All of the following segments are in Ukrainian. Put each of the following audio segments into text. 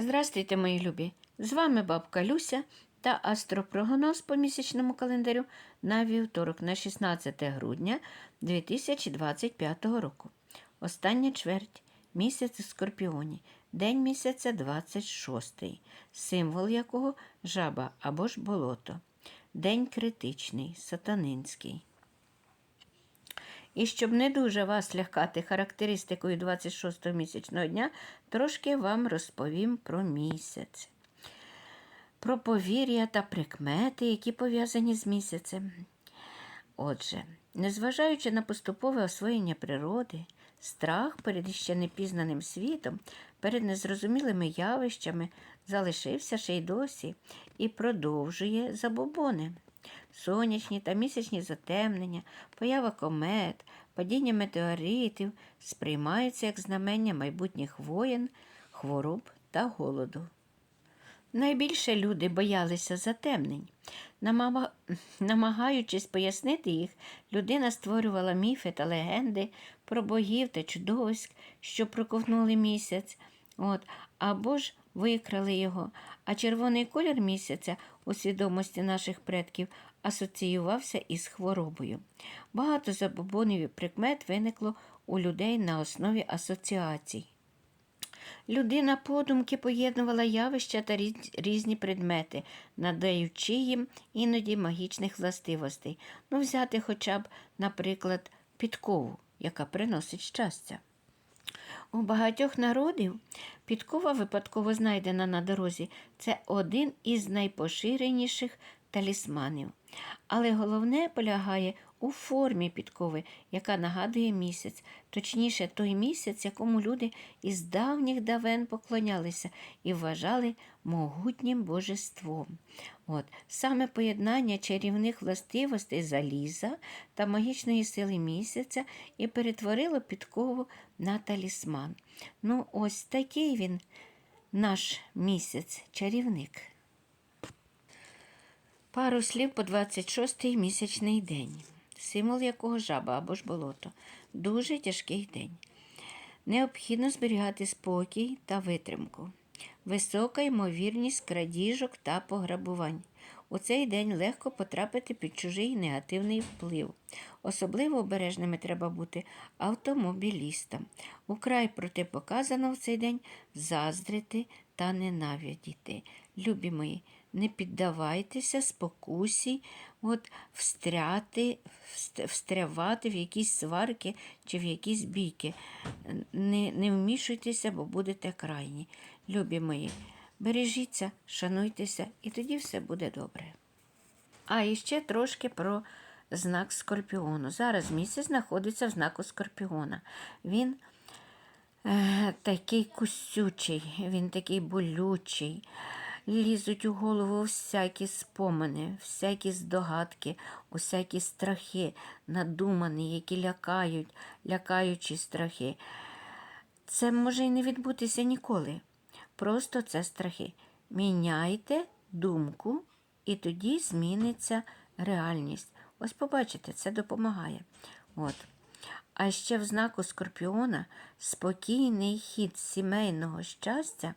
Здрастуйте, мої любі! З вами бабка Люся та астропрогноз по місячному календарю на вівторок на 16 грудня 2025 року. Остання чверть місяць у Скорпіоні, день місяця 26, символ якого жаба або ж болото. День критичний, сатанинський. І щоб не дуже вас лякати характеристикою 26-го місячного дня, трошки вам розповім про місяць, про повір'я та прикмети, які пов'язані з місяцем. Отже, незважаючи на поступове освоєння природи, страх перед іще непізнаним світом, перед незрозумілими явищами залишився ще й досі і продовжує забобони. Сонячні та місячні затемнення, поява комет, падіння метеоритів сприймаються як знамення майбутніх воєн, хвороб та голоду. Найбільше люди боялися затемнень. Намагаючись пояснити їх, людина створювала міфи та легенди про богів та чудовиськ, що проковтнули місяць, от, або ж викрали його. А червоний колір місяця у свідомості наших предків асоціювався із хворобою. Багато забобонів і прикмет виникло у людей на основі асоціацій. Людина подумки поєднувала явища та різні предмети, надаючи їм іноді магічних властивостей. Ну, взяти хоча б, наприклад, підкову, яка приносить щастя. У багатьох народів підкова, випадково знайдена на дорозі, це один із найпоширеніших талісманів. Але головне полягає у формі підкови, яка нагадує місяць, точніше, той місяць, якому люди із давніх давен поклонялися і вважали могутнім божеством. От, саме поєднання чарівних властивостей заліза та магічної сили місяця і перетворило підкову на талісман. Ну, ось такий він, наш місяць, чарівник. Пару слів по 26-й місячний день, символ якого жаба або ж болото. Дуже тяжкий день. Необхідно зберігати спокій та витримку. Висока ймовірність крадіжок та пограбувань. У цей день легко потрапити під чужий негативний вплив. Особливо обережними треба бути автомобілістам. Украй протипоказано в цей день заздрити та ненавидіти. Любі мої, не піддавайтеся спокусі, от встряти, встрявати в якісь сварки чи в якісь бійки. Не, не вмішуйтеся, бо будете крайні. Любі мої, бережіться, шануйтеся, і тоді все буде добре. А і ще трошки про знак Скорпіону. Зараз місяць знаходиться в знаку Скорпіона. Він е, такий кусючий, він такий болючий. Лізуть у голову всякі спомини, всякі здогадки, усякі страхи, надумані, які лякають, лякаючі страхи. Це може й не відбутися ніколи. Просто це страхи. Міняйте думку, і тоді зміниться реальність. Ось побачите, це допомагає. От. А ще в знаку Скорпіона спокійний хід сімейного щастя,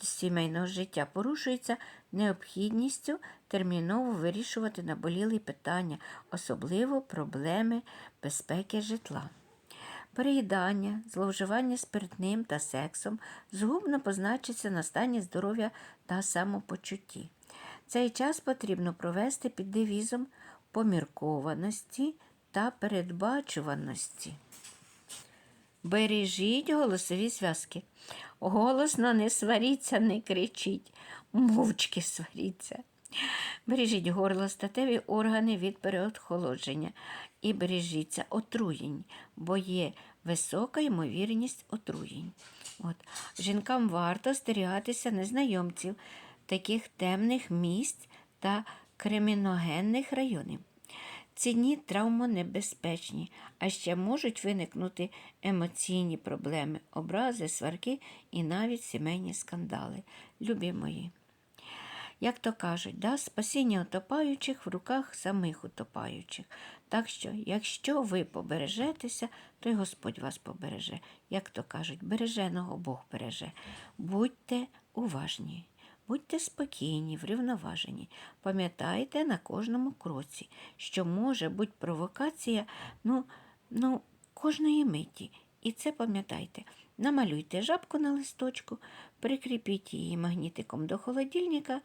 сімейного життя порушується необхідністю терміново вирішувати наболілі питання, особливо проблеми безпеки житла. Переїдання, зловживання спиртним та сексом згубно позначиться на стані здоров'я та самопочутті. Цей час потрібно провести під девізом поміркованості та передбачуваності. Бережіть голосові зв'язки. Голосно не сваріться, не кричіть, мовчки сваріться. Бережіть горло, статеві органи від переохолодження і бережіться отруєнь, бо є висока ймовірність отруєнь. От. Жінкам варто стерігатися незнайомців, таких темних місць та криміногенних районів. Ці дні травмонебезпечні, а ще можуть виникнути емоційні проблеми, образи, сварки і навіть сімейні скандали. Любі мої. як то кажуть, да, спасіння утопаючих в руках самих утопаючих. Так що, якщо ви побережетеся, то й Господь вас побереже. Як то кажуть, береженого Бог береже. Будьте уважні. Будьте спокійні, врівноважені. Пам'ятайте на кожному кроці, що може бути провокація ну, ну, кожної миті. І це пам'ятайте. Намалюйте жабку на листочку, прикріпіть її магнітиком до холодильника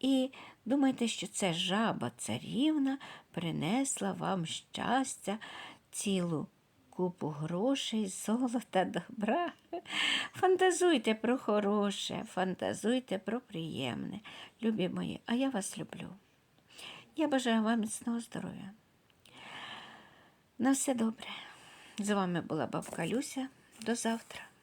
і думайте, що це жаба царівна принесла вам щастя, цілу купу грошей, золота, добра. Фантазуйте про хороше, фантазуйте про приємне. Любі мої, а я вас люблю. Я бажаю вам міцного здоров'я. На все добре. З вами була бабка Люся. До завтра.